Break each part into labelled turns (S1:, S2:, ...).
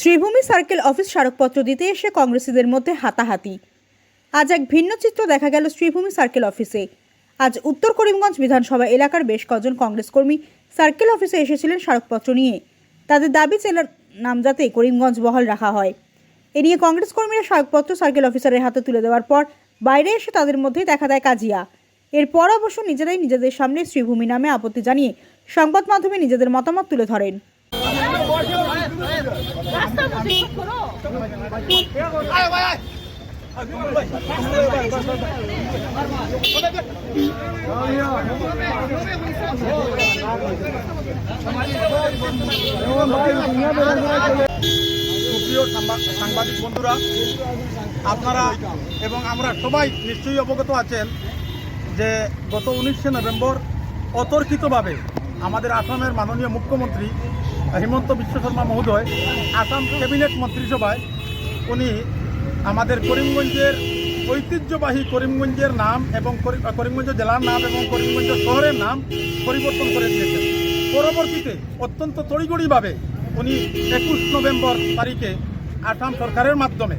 S1: Sreebhumi circle office স্মারকপত্র দিতে এসে কংগ্রেসীদের মধ্যে হাতাহাতি। আজ এক ভিন্ন চিত্র দেখা গেল শ্রীভূমি সার্কেল অফিসে। আজ উত্তর করিমগঞ্জ বিধানসভা এলাকার বেশ কজন কংগ্রেস কর্মী সার্কেল অফিসে এসেছিলেন স্মারকপত্র নিয়ে। তাদের দাবি, জেলার নাম যাতে করিমগঞ্জ বহাল রাখা হয়। এ নিয়ে কংগ্রেস কর্মীরা স্মারকপত্র সার্কেল অফিসারের হাতে তুলে দেওয়ার পর বাইরে এসে তাদের মধ্যেই দেখা দেয় কাজিয়া। এরপর অবশ্য নিজেরাই নিজেদের সামনে শ্রীভূমি নামে আপত্তি জানিয়ে সংবাদ মাধ্যমে নিজেদের মতামত তুলে ধরেন।
S2: সাংবাদিক বন্ধুরা, আপনারা এবং আমরা সবাই নিশ্চয়ই অবগত আছেন যে গত উনিশে নভেম্বর অতর্কিতভাবে আমাদের আসামের মাননীয় মুখ্যমন্ত্রী হিমন্ত বিশ্ব শর্মা মহোদয়, আসাম ক্যাবিনেট মন্ত্রিসভায়, উনি আমাদের করিমগঞ্জের ঐতিহ্যবাহী করিমগঞ্জের নাম এবং করি- করিমগঞ্জ জেলার নাম এবং করিমগঞ্জ শহরের নাম পরিবর্তন করে দিয়েছেন। পরবর্তীতে অত্যন্ত তড়িগড়িভাবে উনি একুশ নভেম্বর তারিখে আসাম সরকারের মাধ্যমে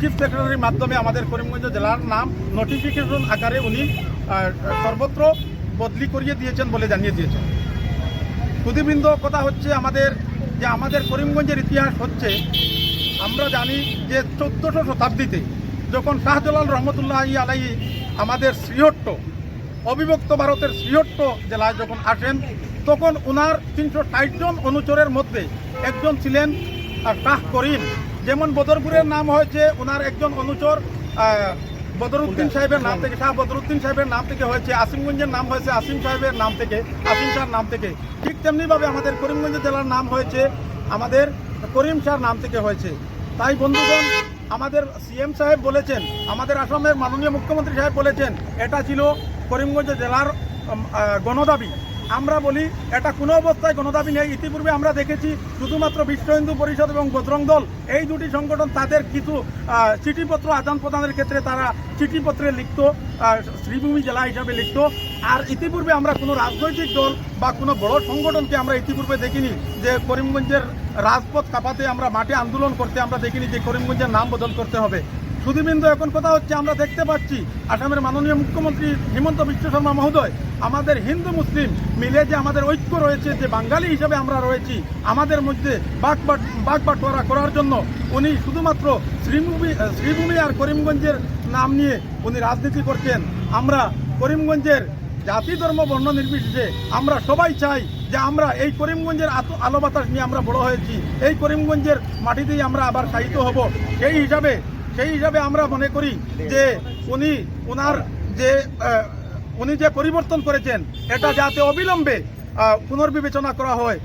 S2: চিফ সেক্রেটারির মাধ্যমে আমাদের করিমগঞ্জ জেলার নাম নোটিফিকেশন আকারে উনি সর্বত্র বদলি করিয়ে দিয়েছেন বলে জানিয়ে দিয়েছেন। সুদীবৃন্দ কথা হচ্ছে আমাদের, যে আমাদের করিমগঞ্জের ইতিহাস হচ্ছে, আমরা জানি যে চোদ্দোশো শতাব্দীতে যখন শাহজালাল রহমতুল্লাহ আলাই আমাদের শ্রীহট্ট, অবিভক্ত ভারতের শ্রীহট্ট জেলায় যখন আসেন, তখন ওনার তিনশো ষাট জন অনুচরের মধ্যে একজন ছিলেন শাহ করিম। যেমন বদরপুরের নাম হয়েছে ওনার একজন অনুচর বদরুদ্দিন সাহেবের নাম থেকে, শাহ বদরুদ্দিন সাহেবের নাম থেকে হয়েছে, আসিমগঞ্জের নাম হয়েছে আসিম সাহেবের নাম থেকে, আসিম শাহর নাম থেকে। ঠিক তেমনিভাবে আমাদের করিমগঞ্জ জেলার নাম হয়েছে, আমাদের করিম শাহর নাম থেকে হয়েছে। তাই বন্ধুগণ, আমাদের সিএম সাহেব বলেছেন, আমাদের আসামের মাননীয় মুখ্যমন্ত্রী সাহেব বলেছেন, এটা ছিল করিমগঞ্জ জেলার গণদাবি। আমরা বলি, এটা কোনো অবস্থায় গণদাবি নেই। ইতিপূর্বে আমরা দেখেছি শুধুমাত্র বিশ্ব হিন্দু পরিষদ এবং বজরং দল, এই দুটি সংগঠন তাদের কিছু চিঠিপত্র আদান প্রদানের ক্ষেত্রে তারা চিঠিপত্রে লিখত শ্রীভূমি জেলা হিসাবে লিখত। আর ইতিপূর্বে আমরা কোনো রাজনৈতিক দল বা কোনো বড় সংগঠনকে আমরা ইতিপূর্বে দেখিনি যে করিমগঞ্জের রাজপথ কাপাতে আমরা মাঠে আন্দোলন করতে আমরা দেখিনি যে করিমগঞ্জের নাম বদল করতে হবে। সুদীবিন্দু এখন কথা হচ্ছে আমরা দেখতে পাচ্ছি আসামের মাননীয় মুখ্যমন্ত্রী হিমন্ত বিশ্ব শর্মা মহোদয়, আমাদের হিন্দু মুসলিম মিলে যে আমাদের ঐক্য রয়েছে, যে বাঙালি হিসাবে আমরা রয়েছি, আমাদের মধ্যে বাক বাক বাটোয়ারা করার জন্য, উনি শুধুমাত্র শ্রীভূমি শ্রীভূমি আর করিমগঞ্জের নাম নিয়ে উনি রাজনীতি করছেন। আমরা করিমগঞ্জের জাতি, ধর্ম, বর্ণ নির্বিশেষে আমরা সবাই চাই যে আমরা এই করিমগঞ্জের আলো বাতাস নিয়ে আমরা বড় হয়েছি, এই করিমগঞ্জের মাটিতেই আমরা আবার সাহিত্য হব। সেই হিসাবে সেই হিসাবে আমরা মনে করি যে উনি ওনার যে উনি যে পরিবর্তন করেছেন, এটা যাতে অবিলম্বে পুনর্বিবেচনা করা হয়।